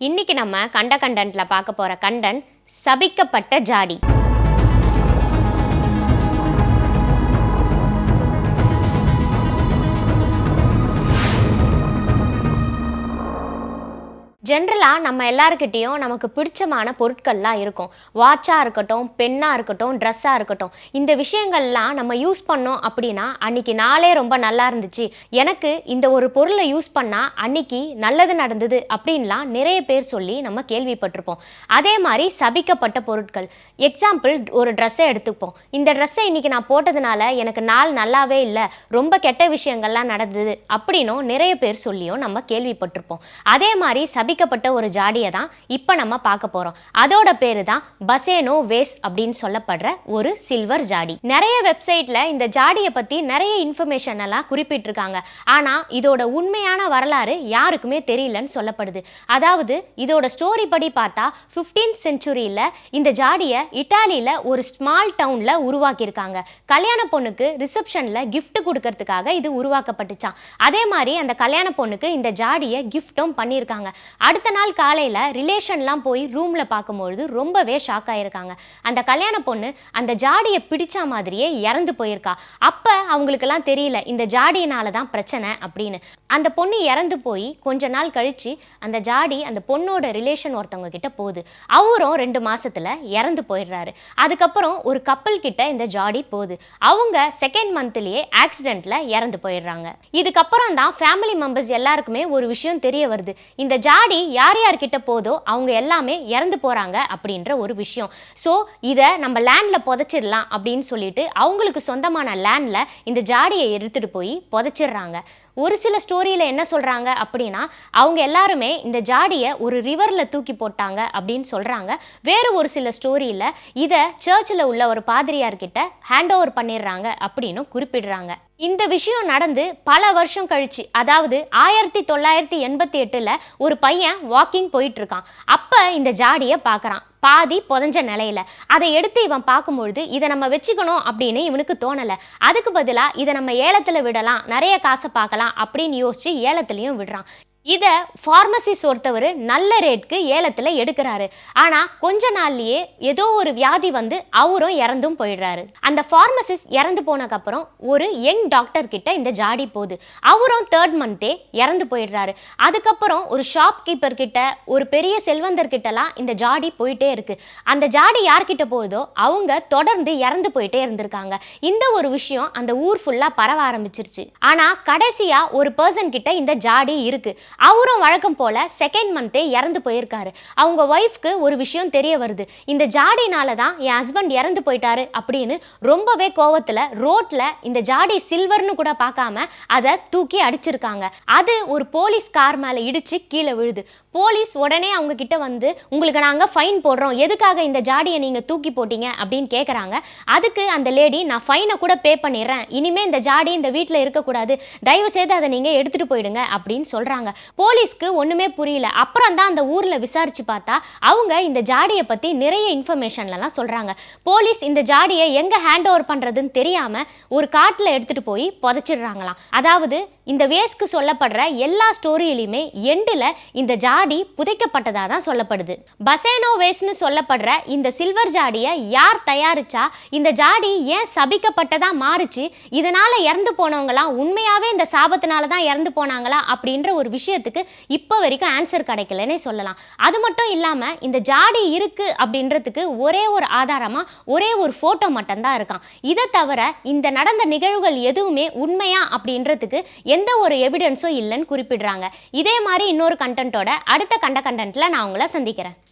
இன்னைக்கு நம்ம கண்ட கண்டன்ட்ல பார்க்க போற கண்டன் சபிக்கப்பட்ட ஜாடி ஜென்ரலாக நம்ம எல்லாருக்கிட்டேயும் நமக்கு பிடிச்சமான பொருட்கள்லாம் இருக்கும். வாட்சாக இருக்கட்டும் பென்னாக இருக்கட்டும் ட்ரெஸ்ஸாக இருக்கட்டும். இந்த விஷயங்கள்லாம் நம்ம யூஸ் பண்ணோம் அப்படின்னா அன்னைக்கு நாளே ரொம்ப நல்லா இருந்துச்சு. எனக்கு இந்த ஒரு பொருளை யூஸ் பண்ணால் அன்னைக்கு நல்லது நடந்தது அப்படின்லாம் நிறைய பேர் சொல்லி நம்ம கேள்விப்பட்டிருப்போம். அதே மாதிரி சபிக்கப்பட்ட பொருட்கள். எக்ஸாம்பிள் ஒரு ட்ரெஸ்ஸை எடுத்துப்போம். இந்த ட்ரெஸ்ஸை இன்னைக்கு நான் போட்டதுனால எனக்கு நாள் நல்லாவே இல்லை ரொம்ப கெட்ட விஷயங்கள்லாம் நடந்தது அப்படின்னும் நிறைய பேர் சொல்லியும் நம்ம கேள்விப்பட்டிருப்போம். அதே மாதிரி சபிக்கப்பட்ட ஒரு ஜாடியை தான் இப்போ நம்ம பார்க்க போகிறோம் அதோட பேர் தான் பசேனோ வேஸ் அப்படின்னு சொல்லப்படுற ஒரு சில்வர் ஜாடி. நிறைய வெப்சைட்ல இந்த ஜாடியை பற்றி நிறைய இன்ஃபர்மேஷன் எல்லாம் குறிப்பிட்டிருக்காங்க. ஆனால் இதோட உண்மையான வரலாறு யாருக்குமே தெரியலன்னு சொல்லப்படுது. அதாவது இதோட ஸ்டோரி படி பார்த்தா 15th செஞ்சுரியில் இந்த ஜாடியை இட்டாலியில் ஒரு ஸ்மால் டவுனில் உருவாக்கியிருக்காங்க. கல்யாண பொண்ணுக்கு ரிசப்ஷனில் கிஃப்ட் கொடுக்கறதுக்காக இது உருவாக்கப்பட்டுச்சான் அதே மாதிரி அந்த கல்யாண பொண்ணுக்கு இந்த ஜாடியை கிஃப்ட்டும் பண்ணியிருக்காங்க. அடுத்த நாள் காலையில் ரிலேஷன்லாம் போய் ரூமில் பார்க்கும்பொழுது ரொம்பவே ஷாக் ஆகியிருக்காங்க அந்த கல்யாண பொண்ணு அந்த ஜாடியை பிடிச்ச மாதிரியே இறந்து போயிருக்கா. அப்போ அவங்களுக்கெல்லாம் தெரியல இந்த ஜாடியினால தான் பிரச்சனை அப்படின்னு. அந்த பொண்ணு இறந்து போய் கொஞ்ச நாள் கழிச்சு அந்த ஜாடி அந்த பொண்ணோட ரிலேஷன் ஒருத்தவங்க கிட்ட போகுது. அவரும் ரெண்டு மாசத்துல இறந்து போயிடுறாரு. அதுக்கப்புறம் ஒரு கப்பல் கிட்ட இந்த ஜாடி போகுது. அவங்க செகண்ட் மந்த்லேயே ஆக்சிடென்ட்ல இறந்து போயிடுறாங்க. இதுக்கப்புறம் தான் ஃபேமிலி மெம்பர்ஸ் எல்லாருக்குமே ஒரு விஷயம் தெரிய வருது. இந்த ஜாடி யார் யார்கிட்ட போதோ அவங்க எல்லாமே இறந்து போறாங்க அப்படின்ற ஒரு விஷயம். ஸோ இதை நம்ம லேண்ட்ல புதைச்சிடலாம் அப்படின்னு சொல்லிட்டு அவங்களுக்கு சொந்தமான லேண்ட்ல இந்த ஜாடியை எடுத்துட்டு போய் புதைச்சிடுறாங்க. ஒரு சில ஸ்டோரியில் என்ன சொல்கிறாங்க அப்படின்னா அவங்க எல்லாருமே இந்த ஜாடியை ஒரு ரிவரில் தூக்கி போட்டாங்க அப்படின்னு சொல்கிறாங்க வேறு ஒரு சில ஸ்டோரியில் இதை சர்ச்சில் உள்ள ஒரு பாதிரியார்கிட்ட ஹேண்ட் ஓவர் பண்ணிடுறாங்க அப்படின்னு குறிப்பிடுறாங்க. இந்த விஷயம் நடந்து பல வருஷம் கழிச்சு அதாவது ஆயிரத்தி தொள்ளாயிரத்தி எண்பத்தி எட்டில் ஒரு பையன் வாக்கிங் போயிட்டு இருக்கான். அப்போ இந்த ஜாடியை பார்க்குறான் பாதி புதஞ்ச நிலையில. அதை எடுத்து இவன் பார்க்கும்பொழுது இதை நம்ம வச்சுக்கணும் அப்படின்னு இவனுக்கு தோணலை. அதுக்கு பதிலாக இதை நம்ம ஏலத்தில் விடலாம் நிறைய காசை பார்க்கலாம் அப்படின்னு யோசிச்சு ஏலத்துலேயும் விடுறான். இதை ஃபார்மசிஸ் ஒருத்தவர் நல்ல ரேட்க்கு ஏலத்தில் எடுக்கிறாரு. ஆனால் கொஞ்ச நாள்லயே ஏதோ ஒரு வியாதி வந்து அவரும் இறந்தும் போயிடுறாரு. அந்த ஃபார்மசிஸ் இறந்து போனதுக்கப்புறம் ஒரு யங் டாக்டர் கிட்ட இந்த ஜாடி போகுது. அவரும் தேர்ட் மந்த்தே இறந்து போயிடுறாரு. அதுக்கப்புறம் ஒரு ஷாப் கீப்பர் கிட்ட ஒரு பெரிய செல்வந்தர் கிட்டலாம் இந்த ஜாடி போயிட்டே இருக்கு. அந்த ஜாடி யார்கிட்ட போகுதோ அவங்க தொடர்ந்து இறந்து போயிட்டே இருந்திருக்காங்க. இந்த ஒரு விஷயம் அந்த ஊர் ஃபுல்லாக பரவ ஆரம்பிச்சிருச்சு. ஆனால் கடைசியாக ஒரு பர்சன் கிட்ட இந்த ஜாடி இருக்குது அவரும் வழக்கம் போல செகண்ட் மந்த்தே இறந்து போயிருக்காரு. அவங்க ஒய்ஃப்க்கு ஒரு விஷயம் தெரிய வருது. இந்த ஜாடினால தான் என் ஹஸ்பண்ட் இறந்து போயிட்டாரு அப்படின்னு ரொம்பவே கோவத்தில் ரோட்டில் இந்த ஜாடி சில்வர்னு கூட பார்க்காம அதை தூக்கி அடிச்சிருக்காங்க. அது ஒரு போலீஸ் கார் மேலே இடிச்சு கீழே விழுது. போலீஸ் உடனே அவங்க கிட்ட வந்து உங்களுக்கு நாங்கள் ஃபைன் போடுறோம். எதுக்காக இந்த ஜாடியை நீங்கள் தூக்கி போட்டீங்க? அப்படின்னு கேட்குறாங்க அதுக்கு அந்த லேடி நான் ஃபைனை கூட பே பண்ணிடுறேன். இனிமே இந்த ஜாடி இந்த வீட்டில் இருக்கக்கூடாது. தயவு செய்து அதை நீங்கள் எடுத்துகிட்டு போயிடுங்க. அப்படின்னு சொல்கிறாங்க போலீஸ்க்கு ஒண்ணுமே புரியல. அப்புறம் தான் அந்த ஊர்ல விசாரிச்சு பார்த்தா அவங்க இந்த ஜாடியை பத்தி நிறைய இன்ஃபர்மேஷன்லாம் சொல்றாங்க. போலீஸ் இந்த ஜாடியை எங்க ஹேண்ட் ஓவர் பண்றதுன்னு தெரியாம ஒரு காட்டுல எடுத்துட்டு போய் புதைச்சிடுறாங்களாம். அதாவது இந்த வேஸ்க்கு சொல்லப்படுற எல்லா ஸ்டோரியிலையுமே எண்டில் இந்த ஜாடி புதைக்கப்பட்டதா தான் சொல்லப்படுது. பசேனோ வேஸ்னு சொல்லப்படுற இந்த சில்வர் ஜாடியை யார் தயாரிச்சா இந்த ஜாடி ஏன் சபிக்கப்பட்டதா மாறுச்சு இதனால இறந்து போனவங்களாம் உண்மையாவே இந்த சாபத்தினால தான் இறந்து போனாங்களா அப்படின்ற ஒரு விஷயத்துக்கு இப்போ வரைக்கும் ஆன்சர் கிடைக்கலன்னே சொல்லலாம். அது மட்டும் இல்லாம இந்த ஜாடி இருக்கு அப்படின்றதுக்கு ஒரே ஒரு ஆதாரமா ஒரே ஒரு போட்டோ மட்டும்தான் இருக்கான். இதை தவிர இந்த நடந்த நிகழ்வுகள் எதுவுமே உண்மையா அப்படின்றதுக்கு எந்த ஒரு எவிடன்ஸும் இல்லைன்னு குறிப்பிடுறாங்க. இதே மாதிரி இன்னொரு கண்டென்ட்டோட அடுத்த கண்ட கண்டென்ட்டில் நான் உங்களை சந்திக்கிறேன்.